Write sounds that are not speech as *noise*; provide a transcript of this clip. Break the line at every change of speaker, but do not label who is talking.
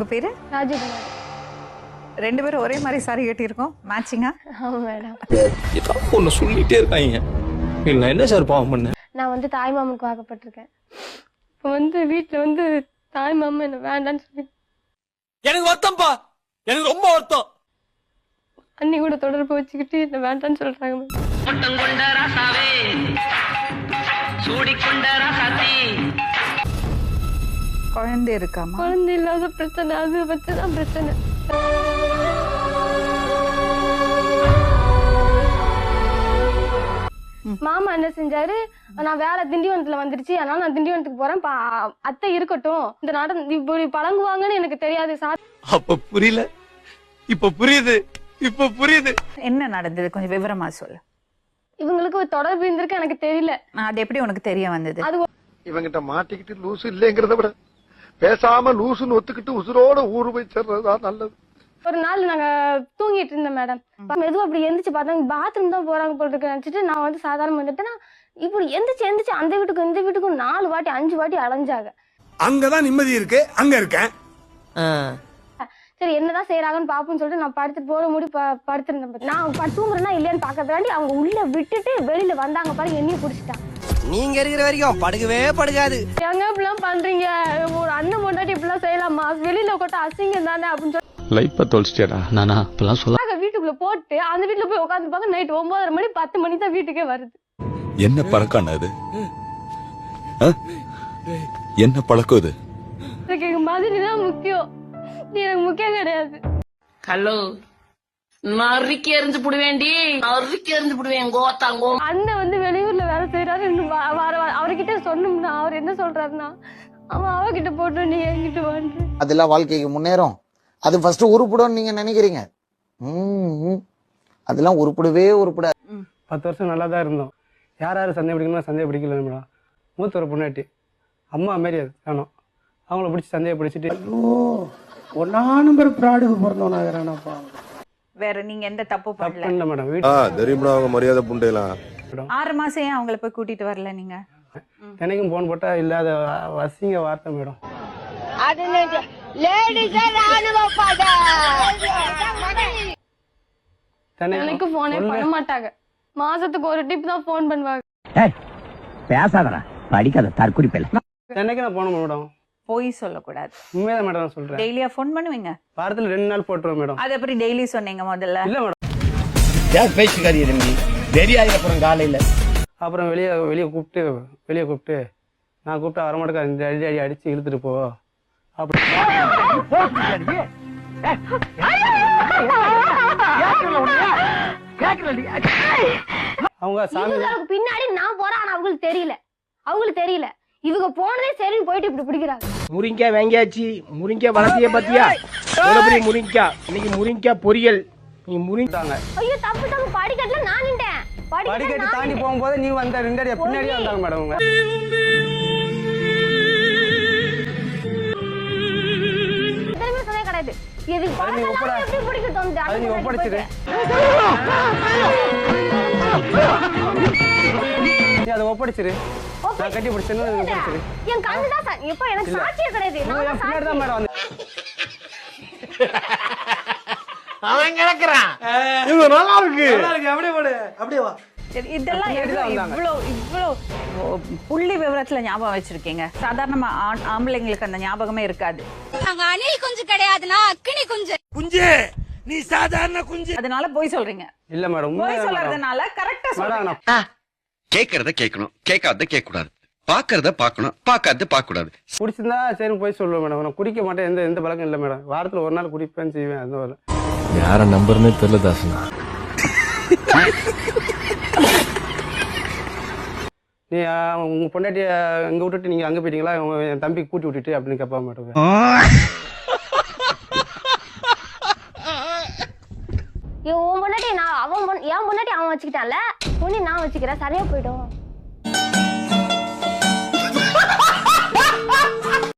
உங்க பேரு?
ராஜகுமார்.
ரெண்டு பேரும் ஒரே மாதிரி சாரி கட்டியிருக்கோம். மேட்சிங்கா
ஆமாம் மேடம்
ஏதாவது ஒன்று சொல்லிட்டே இருக்காங்க. இல்லை என்ன சார் பாவம் பண்ண?
நான் வந்து தாய் மாமனுக்கு வாக்கப்பட்டிருக்கேன். இப்போ வந்து வீட்டில் வந்து தாய் மாமன் என்ன வேண்டான்னு சொல்லி
எனக்கு வருத்தம்ப்பா எனக்கு ரொம்ப வருத்தம்.
அண்ணி கூட தொடர்பு வச்சுக்கிட்டு என்ன வேண்டான்னு சொல்கிறாங்க மேடம்
கொண்ட ராசாவே சூடிக்கொண்ட ராசாத்தி.
குழந்தை இருக்காமா?
குழந்தை இல்லாத பிரச்சனை அது வச்சு தான் பிரச்சனை. மாமா என்ன செஞ்சாரு? நான் வேலை திண்டிவனத்துல வந்துருச்சு அதனால நான் திண்டிவனத்துக்கு போறேன். பா- அத்தை இருக்கட்டும். இந்த நட இப்படி பழங்குவாங்கன்னு எனக்கு தெரியாது சா
அப்ப புரியல. இப்ப புரியுது. இப்ப புரியுது.
என்ன நடந்தது? கொஞ்சம் விவரமா சொல்லு.
இவங்களுக்கு ஒரு தொடர்பு இருந்திருக்கு எனக்கு தெரியல.
நான் அது எப்படி உனக்கு தெரிய வந்தது?
அது
இவங்கிட்ட மாட்டிக்கிட்டு லூசு இல்லைங்கிறத விட பேசாம லூசுன்னு ஒத்துக்கிட்டு உசுரோட ஊரு போய் சேர்றதுதான் நல்லது.
ஒரு நாள் நாங்க தூங்கிட்டு இருந்தோம் மேடம் மெதுவா அப்படி எந்திரிச்சு பார்த்தாங்க பாத்ரூம் தான் போறாங்க போல இருக்கு. நினைச்சிட்டு நான் வந்து சாதாரண வந்துட்டேன்னா இப்படி எந்திரிச்சு எந்திரிச்சு அந்த வீட்டுக்கும் இந்த வீட்டுக்கும் நாலு வாட்டி அஞ்சு வாட்டி அலைஞ்சாங்க.
அங்கதான் நிம்மதி இருக்கு அங்க இருக்கேன்.
சரி என்னதான் செய்யறாங்கன்னு பாப்போம்னு சொல்லிட்டு நான் படுத்துட்டு போற முடி ப- படுத்திருந்தேன். நான் படு தூங்குறேன்னா இல்லையான்னு பாக்கிறதாண்டி அவங்க உள்ள விட்டுட்டு வெளியில வந்தாங்க பாருங்க என்னையும் பிடிச்சிட்டாங்க
நீங்க இருக்கிற வரைக்கும் படுகவே படுகாது
ஏங்க இப்படிலாம் பண்றீங்க? ஒரு அண்ணன் முன்னாடி இப்படிலாம் செய்யலாமா? வெளியில கொட்ட அசிங்கம் தானே அப்படின்னு சொல்லி
லைஃப்பை தொலைச்சிட்டேடா நானா? இப்பெல்லாம் சொல்ல
வீட்டுக்குள்ள போட்டு அந்த வீட்டுல போய் உட்காந்துருப்பாங்க நைட் ஒன்பதரை மணி பத்து மணி தான் வீட்டுக்கே வருது.
என்ன பழக்கம் அது? என்ன பழக்கம் இது?
எனக்கு எங்க மாதிரி தான் முக்கியம். நீ எனக்கு முக்கியம் கிடையாது.
ஹலோ நறுக்கி எறிஞ்சு புடுவேண்டி நறுக்கி எறிஞ்சு புடுவேன் கோத்தாங்கோ
அண்ணன் வந்து வெளியூர்ல அவர்கிட்ட சொன்னோம்னா அவர் என்ன சொல்றாருன்னா அவன் அவகிட்ட போட்டு நீ என்கிட்ட வந்து
அதெல்லாம் வாழ்க்கைக்கு முன்னேறும். அது ஃபர்ஸ்ட் உருப்படும் நீங்க நினைக்கிறீங்க. அதெல்லாம் உருப்படவே உருப்படாது.
பத்து வருஷம் நல்லா தான் இருந்தோம். யார் யார் சந்தேகம் பிடிக்கணுமோ சந்தேகம் பிடிக்கல மேடம் மூத்த ஒரு பொண்ணாட்டி அம்மா மாரி அது காணும் அவங்கள பிடிச்சி சந்தேகம் பிடிச்சிட்டு.
ஒன்னா நம்பர் ப்ராடுக்கு பிறந்தவனாகிறானப்பா
வேற நீங்க எந்த தப்பு பண்ணல?
இல்லை மேடம். வீட்டு
தெரியுமா அவங்க மரியாதை புண்டையெல்லாம்.
ஆறு மாசம் ஏன் அவங்கள போய் கூட்டிட்டு வரல நீங்க?
தினைக்கும் போன் போட்டா இல்லாத வசிங்க வார்த்தை மேடம்
எனக்கு போனே பண்ண மாட்டாங்க மாசத்துக்கு ஒரு டிப் தான் ஃபோன் பண்ணுவாங்க.
பேசாதடா. படிக்காத தற்குறிப்பில்
தினைக்கு நான் போனோம் மேடம்?
போய் சொல்லக்கூடாது.
உண்மையாக மேடம் நான் சொல்றேன்.
டெய்லியா ஃபோன் பண்ணுவீங்க?
வாரத்தில் ரெண்டு நாள் போட்டுருவோம் மேடம்.
அது எப்படி டெய்லி சொன்னீங்க முதல்ல?
இல்லை மேடம்.
ஏன் வெறியாயிர அப்புறம் காலையில.
அப்புறம் வெளியே வெளியே கூப்பிட்டு வெளியே கூப்பிட்டு நான் கூப்பிட்டா வரமாட்டேக்கா இந்த அடி அடி அடிச்சு இழுத்துட்டு போ. அப்படி. அவங்க சாமி.
பின்னாடி நான் போறேன் ஆனா அவங்களுக்கு தெரியல. அவங்களுக்கு தெரியல. இவங்க போனதே சரின்னு போயிட்டு இப்படி பிடிக்கிறாங்க.
முருங்கா வாங்கியாச்சு. முருங்கா வளர்த்திய பாத்தியா? எவ்வளவு பெரிய முருங்கா? இன்னைக்கு முருங்கா பொரியல். நீ முருங்காங்க
ஐயோ தப்பு தப்பு. படிக்கட்டுல நான்
படிக்கட்டு தாண்டி போகும்போது நீ வந்த ரெண்டு பின்னாடியே வந்தாங்க மேடம்
சொன்னே கிடையாது.
ஒப்படா.
பழக்கம் எப்படி
அது நீ ஒப்படைச்சிரு. நீ அதை ஒப்படைச்சிரு. நான் கட்டி பிடிச்சேன்னு ஒப்படைச்சிரு.
என் கண்ணு தான் எப்ப? எனக்கு. சாட்சியே கிடையாது. நான் தான்
பின்னாடி
சாட்சி.
தான் மேடம் வந்து *laughs*
அவன் கிடக்குறான்.
இது நல்லா இருக்கு
அப்படியே போடு. அப்படியே வா.
சரி, இதெல்லாம். இவ்வளோ இவ்வளோ புள்ளி விவரத்துல ஞாபகம் வச்சிருக்கீங்க. சாதாரணமா ஆம்பளைங்களுக்கு அந்த ஞாபகமே இருக்காது.
நாங்க அணில் குஞ்சு கிடையாதுன்னா அக்கினி குஞ்சு.
குஞ்சு! நீ சாதாரண குஞ்சு.
அதனால போய் சொல்றீங்க.
இல்ல மேடம்
போய் சொல்றதுனால கரெக்டா சொல்றீங்க
நான்
கேட்கறத கேட்கணும் கேட்காத கேட்க கூடாது பாக்குறத பாக்கணும். பாக்காத பார்க்க கூடாது
குடிச்சிருந்தா சரி போய் சொல்லுவேன் மேடம். நான் குடிக்க மாட்டேன். எந்த எந்த பழக்கம் இல்லை மேடம். வாரத்துல ஒரு நாள் குடிப்பேன் செய்வேன். அந்த ஒரு
யார நம்பர்னே தெரியல தாசனா.
நீ உங்க பொண்டாட்டிய இங்க விட்டுட்டு நீங்க அங்க போயிட்டீங்களா? உங்க என் தம்பி கூட்டி விட்டுட்டு அப்படின்னு கேட்பா மேடம்.
ஏன் உன் பொண்டாட்டி நான் அவன் என் பொண்டாட்டி அவன் வச்சுக்கிட்டான்ல? உன்னை நான் வச்சுக்கிறேன். சரியா போயிடும்.